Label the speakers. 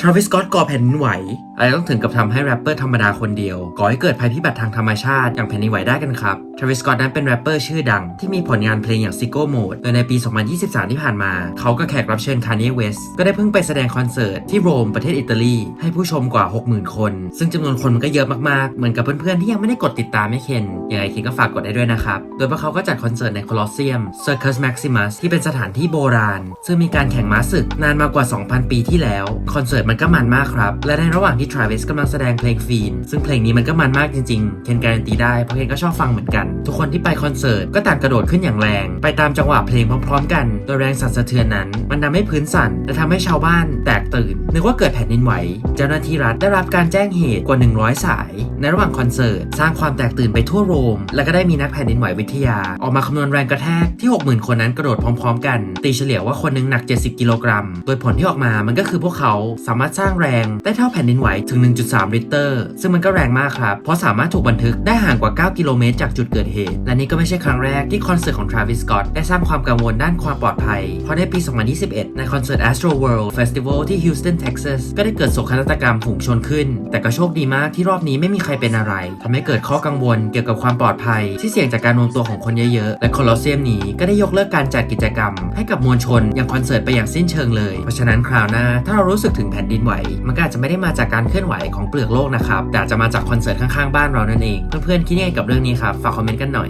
Speaker 1: ทราวิส s ก็ t ก่อแผ่นดินไหว อะไรต้องถึงกับทำให้แรปเปอร์ธรรมดาคนเดียวก่อให้เกิดภัยพิบัติทางธรรมชาติอย่างแผ่นดินไหวได้กันครับทราวิสก็ t นั้นเป็นแรปเปอร์ชื่อดังที่มีผลงานเพลงอย่าง Sicko Mode โดยในปี 2023 ที่ผ่านมา เขากับแขกรับเชิญ Kanye West ก็ได้เพิ่งไปแสดงคอนเสิร์ตที่โรมประเทศอิตาลี ให้ผู้ชมกว่า 60,000 คน ซึ่งจำนวนคนมันก็เยอะมาก ๆ เหมือนกับเพื่อน ๆ ที่ยังไม่ได้กดติดตามไม่เคนยังไงเคนก็ฝากกดได้ด้วยนะครับ โดยพวกเขาก็จัดคอนเสิร์ตในโคลอสเซียม Circus Maximus ที่เป็นสถานที่โบราณ ซึ่งมีการแข่งม้าศึกนานมากกว่า 2,000 ปีที่แล้ว คอนเสิร์ตมันก็มันมากครับ และในระหว่างที่ทราวิสกำลังแสดงเพลงฟีน ซึ่งเพลงนี้มันก็มันมากจริงๆ เคนการันตีได้ เพราะเคนก็ชอบฟังเหมือนกัน ทุกคนที่ไปคอนเสิร์ตก็ต่างกระโดดขึ้นอย่างแรง ไปตามจังหวะเพลงพร้อมๆกัน โดยแรงสั่นสะเทือนนั้น มันทำให้พื้นสั่นและทำให้ชาวบ้านแตกตื่น นึกว่าเกิดแผ่นดินไหว เจ้าหน้าที่รัฐได้รับการแจ้งเหตุกว่า 100 สาย ในระหว่างคอนเสิร์ตสร้างความแตกตื่นไปทั่วโรม และก็ได้มีนักแผ่นดินไหววิทยา ออกมาคำนวณแรงกระแทกที่ 60,000 คนนั้นกระโดดพร้อม ๆ กัน ตีเฉลี่ยว่าคนหนึงหนัก 70 กิโลกรัม โดยผลที่ออกมามันก็คือพวกเขาสามารถสร้างแรงได้เท่าแผ่นดินไหวถึง 1.3ริตร ซึ่งมันก็แรงมากครับ เพราะสามารถถูกบันทึกได้ห่างกว่า 9 กิโลเมตรจากจุดเกิดเหตุ และนี่ก็ไม่ใช่ครั้งแรกที่คอนเสิร์ตของ Travis Scott ได้สร้างความกังวลด้านความปลอดภัย เพราะในปี 2021 ในคอนเสิร์ต Astro World Festival ที่ Houston Texas ก็ได้เกิดโศกนาฏกรรมฝูงชนขึ้น แต่ก็โชคดีมากที่รอบนี้ไม่มีใครเป็นอะไรทำให้เกิดข้อกังวลเกี่ยวกับความปลอดภัย ที่เสี่ยงจากการรวมตัวของคนเยอะๆ และโคลอสเซียมนี้ก็ได้ยกเลิกการจัดกิจกรรม ให้กับมวลชนอย่างคอนเสิร์ตไปอย่างสิ้นเชิงเลย เพราะฉะนั้นคราวหน้าถ้าเรารู้สึกถึงแผ่นดินไหว มันก็อาจจะไม่ได้มาจากการเคลื่อนไหวของเปลือกโลกนะครับแต่จะมาจากคอนเสิร์ตข้างๆบ้านเรานั่นเอง เพื่อนๆคิดยังไงกับเรื่องนี้ครับ ฝากคอมเมนต์กันหน่อย